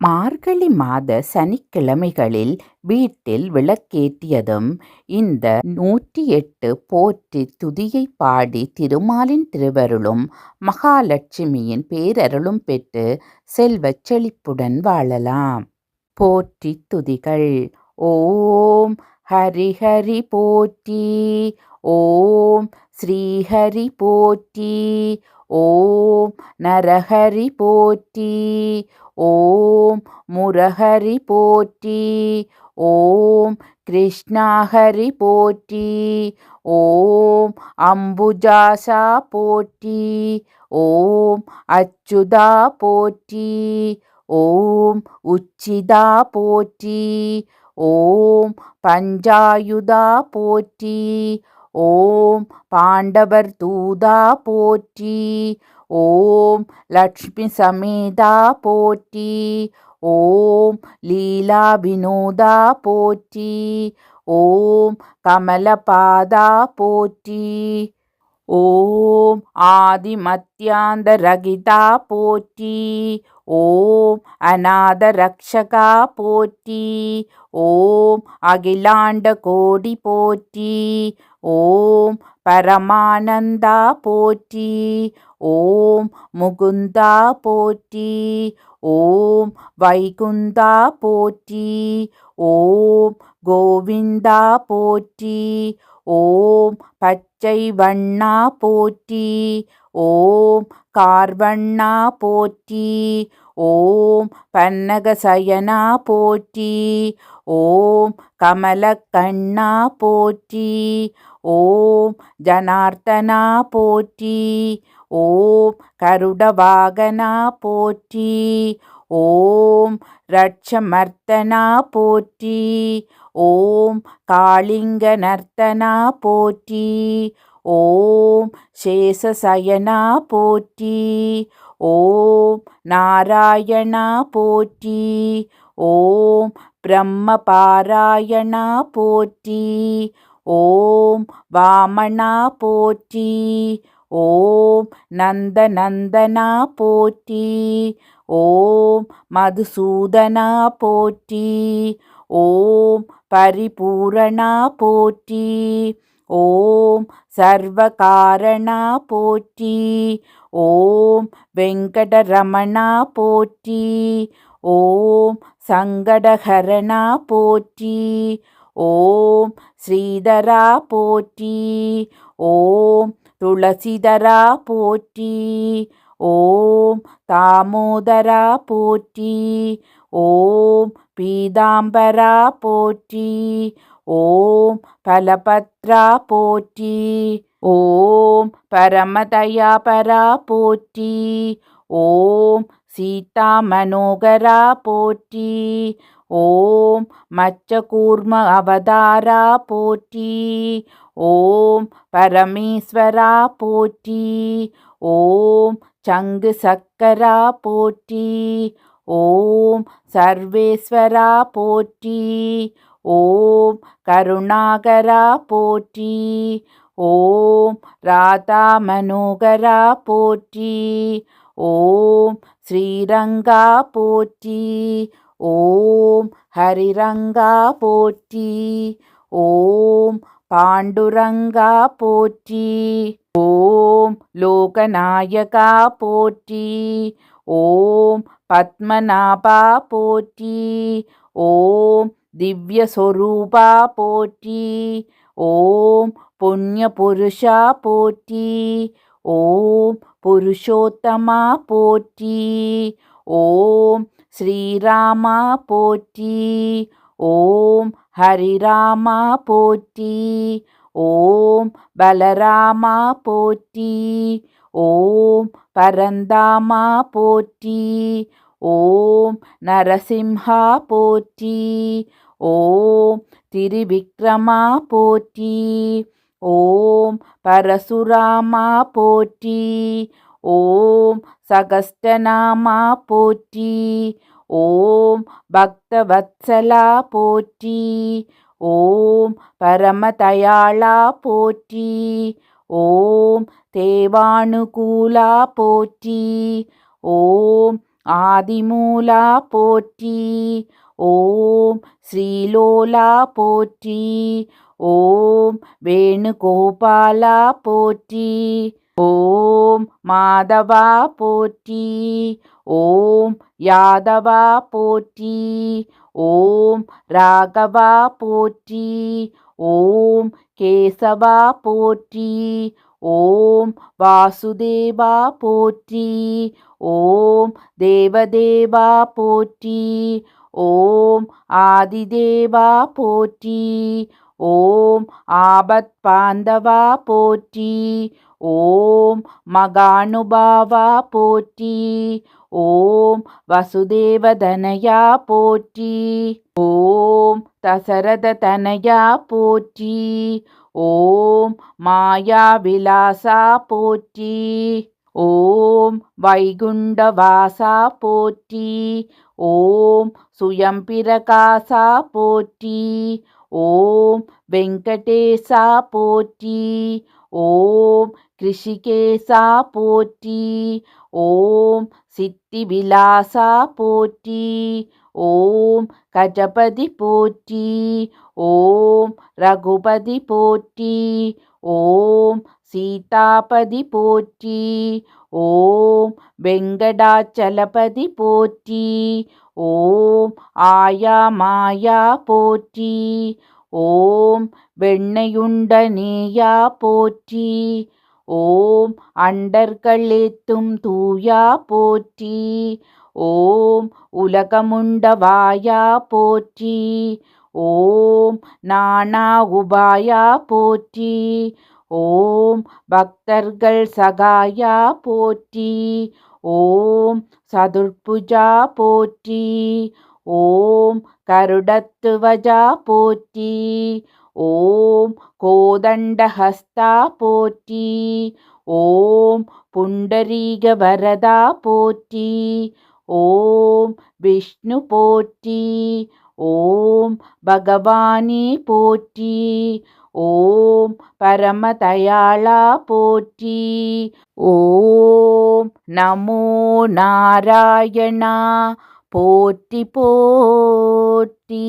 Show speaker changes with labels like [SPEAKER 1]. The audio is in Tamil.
[SPEAKER 1] மார்கழி மாத சனிக்கிழமைகளில் வீட்டில் விளக்கேற்றியதும் இந்த நூற்றி எட்டு போற்றித் துதியைப் பாடி திருமாலின் திருவருளும் மகாலட்சுமியின் பேரருளும் பெற்று செல்வச் செழிப்புடன் வாழலாம். போற்றித் துதிகள். ஓம் ஹரிஹரி போற்றி. ஓம் ஸ்ரீஹரி போற்றி. ஓம் நரஹரி போற்றி ஓம் முரஹரி போற்றி ஓம் கிருஷ்ணாஹரி போற்றி ஓம் அம்புஜாசா போற்றி ஓம் அச்சுதா போற்றி ஓம் உச்சிதா போற்றி ஓம் பஞ்சாயுதா போற்றி ஓம் பாண்டவர் தூதா போற்றி ஓம் லக்ஷ்மி சமேதா போற்றி ஓம் லீலா வினோதா போற்றி ஓம் கமலபாதா போற்றி ஓம் ஆதிமத்யாந்த ரகிதா போற்றி ஓம் அநாத ரக்ஷகா போற்றி ஓம் அகிலாண்ட கோடி போற்றி ஓம் பரமானந்தா போற்றி ஓம் முகுந்தா போற்றி ஓம் வைகுந்தா போற்றி ஓம் கோவிந்தா போற்றி ஓம் பச்சை வண்ணா போற்றி ஓம் கார்வண்ணா போற்றி ஓம் பன்னகசயனா போற்றி ஓம் கமலக்கண்ணா போற்றி ஓம் ஜனார்த்தனா போற்றி ஓம் கருடவாகனா போற்றி ஓம் ரட்சமர்த்தனா போற்றி ஓம் காளிங்க நர்த்தனா போற்றி ஓம் சேஷசயனா போற்றி ஓம் நாராயணா போற்றி ஓம் பிரம்ம பாராயணா போற்றி ஓம் வாமனா போற்றி. ஓம் நந்த நந்தனா போற்றி. ஓம் மதுசூதனா போற்றி. ஓம் பரிபூரணா போற்றி. ஓம் சர்வகாரணா போற்றி. ஓம் வெங்கடரமணா போற்றி. ஓம் சங்கடஹரணா போற்றி. ஓம் ஸ்ரீதரா போற்றி. ஓம் துளசிதரா போற்றி. ஓம் தாமோதரா போற்றி. ஓம் பீதாம்பரா போற்றி. ஓம் பலபத்ரா போற்றி. ஓம் பரமதயாபரா போற்றி. ஓம் சீதா மனோகரா போற்றி. ஓம் மச்சகூர்ம அவதாரா போற்றி. ஓம் பரமேஸ்வரா போற்றி. ஓம் சங்கு சக்கரா போற்றி. ஓம் சர்வேஸ்வரா போற்றி. ஓம் கருணாகரா போற்றி. ஓம் ராதா மனோகரா போற்றி. ஓம் ஸ்ரீரங்கா போற்றி. ஓம் ஹரிரங்கா போற்றி. ஓம் பாண்டுரங்கா போற்றி. ஓம் லோகநாயகா போற்றி. ஓம் பத்மநாபா போற்றி. ஓம் திவ்யஸ்வரூபா போற்றி. ஓம் புண்ணியபுருஷா போற்றி. ஓம் புருஷோத்தமா போற்றி. ஓம் ஸ்ரீராமா போற்றி. ஓம் ஹரிராமா போற்றி. ஓம் பலராமா போற்றி. ஓம் பரந்தாமா போற்றி. ஓம் நரசிம்ஹா போற்றி. ஓம் திரிவிக்ரமா போற்றி. ஓம் பரசுராமா போற்றி. ஓம் சகஸ்டநாமா போற்றி ஓம் பக்தவத்சலா போற்றி ஓம் பரமதயாளா போற்றி ஓம் தேவானுகூலா போற்றி ஓம் ஆதிமூலா போற்றி ஓம் ஸ்ரீலோலா போற்றி ஓம் வேணுகோபாலா போற்றி ஓம் மாதவா போற்றி ஓம் யாதவா போற்றி ஓம் ராகவா போற்றி ஓம் கேசவா போற்றி ஓம் வாசுதேவா போற்றி ஓம் தேவதேவா போற்றி ஓம் ஆதிதேவா போற்றி ஓம் ஆபத் பாந்தவா போற்றி ஓம் மகானுபாவா போற்றி ஓம் வசுதேவதனயா போற்றி ஓம் தசரத போற்றி ஓம் மாயா விலாசா போற்றி ஓம் வைகுண்டவாசா போற்றி ஓம் சுயம்பிரகாசா போற்றி ஓம் வெங்கடேசா போற்றி ஓம் கிருஷிகேசா போற்றி ஓம் சித்தி விலாசா போற்றி ஓம் கஜபதி போற்றி ஓம் ரகுபதி போற்றி ஓம் சீதாபதி போற்றி ஓம் வெங்கடாச்சலபதி போற்றி ஓம் ஆயா மாயா போற்றி. ஓம் வெண்ணையுண்ட நீயா போற்றி. ஓம் அண்டர்களேத்தும் தூயா போற்றி. ஓம் உலகமுண்ட வாயா போற்றி. ஓம் நானா உபாயா போற்றி. ஓம் பக்தர்கள் சகாயா போற்றி. ஓம் சதுர்புஜா போற்றி. ஓம் கருடத்துவஜா போற்றி. ஓம் கோதண்டஹஸ்தா போற்றி. ஓம் புண்டரீக வரதா போற்றி. ஓம் விஷ்ணு போற்றி. ஓம் பகவானே போற்றி. ஓம் பரமதயாளா போற்றி. ஓம் நமோ நாராயணா போற்றி போற்றி.